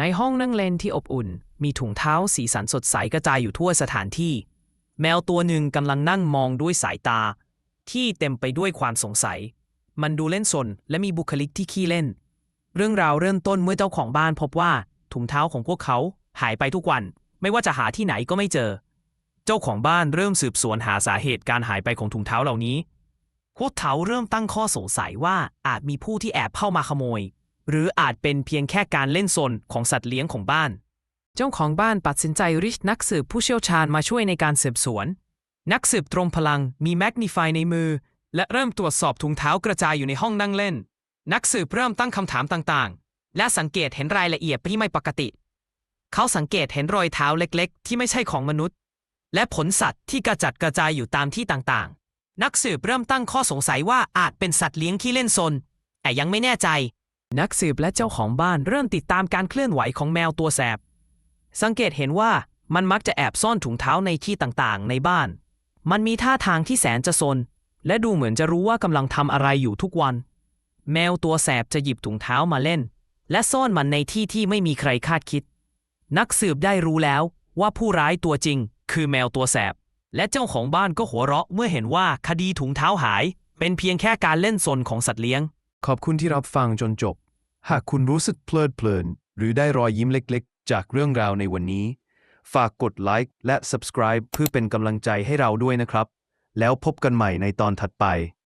ในห้องนั่งเล่นที่อบอุ่น มีถุงเท้าสีสันสดใสกระจายอยู่ทั่วสถานที่ แมวตัวหนึ่งกำลังนั่งมองด้วยสายตา ที่เต็มไปด้วยความสงสัย มันดูเล่นสนและมีบุคลิกที่ขี้เล่น เรื่องราวเริ่มต้นเมื่อเจ้าของบ้านพบว่าถุงเท้าของพวกเขาหายไปทุกวัน ไม่ว่าจะหาที่ไหนก็ไม่เจอ เจ้าของบ้านเริ่มสืบสวนหาสาเหตุการหายไปของถุงเท้าเหล่านี้พวกเขาเริ่มตั้งข้อสงสัยว่าอาจมีผู้ที่แอบเข้ามาขโมย หรืออาจเป็นเพียงแค่การเล่นซนของสัตว์เลี้ยงของบ้าน เจ้าของบ้านตัดสินใจริชนักสืบผู้เชี่ยวชาญมาช่วยในการสืบสวน นักสืบตรงพลังมีแมกนิฟายในมือ และเริ่มตรวจสอบถุงเท้ากระจายอยู่ในห้องนั่งเล่น นักสืบเริ่มตั้งคำถามต่างๆ และสังเกตเห็นรายละเอียดที่ไม่ปกติ เขาสังเกตเห็นรอยเท้าเล็กๆ ที่ไม่ใช่ของมนุษย์ และผลสัตว์ที่กระจัดกระจายอยู่ตามที่ต่างๆ นักสืบเริ่มตั้งข้อสงสัยว่าอาจเป็นสัตว์เลี้ยงที่เล่นซนแต่ยังไม่แน่ใจ นักสืบและเจ้าของบ้านเริ่มติดตามการเคลื่อนไหวของแมวตัวแสบ สังเกตเห็นว่ามันมักจะแอบซ่อนถุงเท้าในที่ต่างๆ ในบ้าน มันมีท่าทางที่แสนจะซน และดูเหมือนจะรู้ว่ากำลังทำอะไรอยู่ทุกวัน แมวตัวแสบจะหยิบถุงเท้ามาเล่น และซ่อนมันในที่ที่ไม่มีใครคาดคิด นักสืบได้รู้แล้วว่าผู้ร้ายตัวจริง คือแมวตัวแสบ และเจ้าของบ้านก็หัวเราะเมื่อเห็นว่าคดีถุงเท้าหาย เป็นเพียงแค่การเล่นซนของสัตว์เลี้ยง ขอบคุณที่รับฟังจนจบ หากคุณรู้สึกเพลิดเพลิน หรือได้รอยยิ้มเล็กๆ จากเรื่องราวในวันนี้ ฝากกดไลค์และ subscribe เพื่อเป็นกำลังใจให้เราด้วยนะครับ แล้วพบกันใหม่ในตอนถัดไป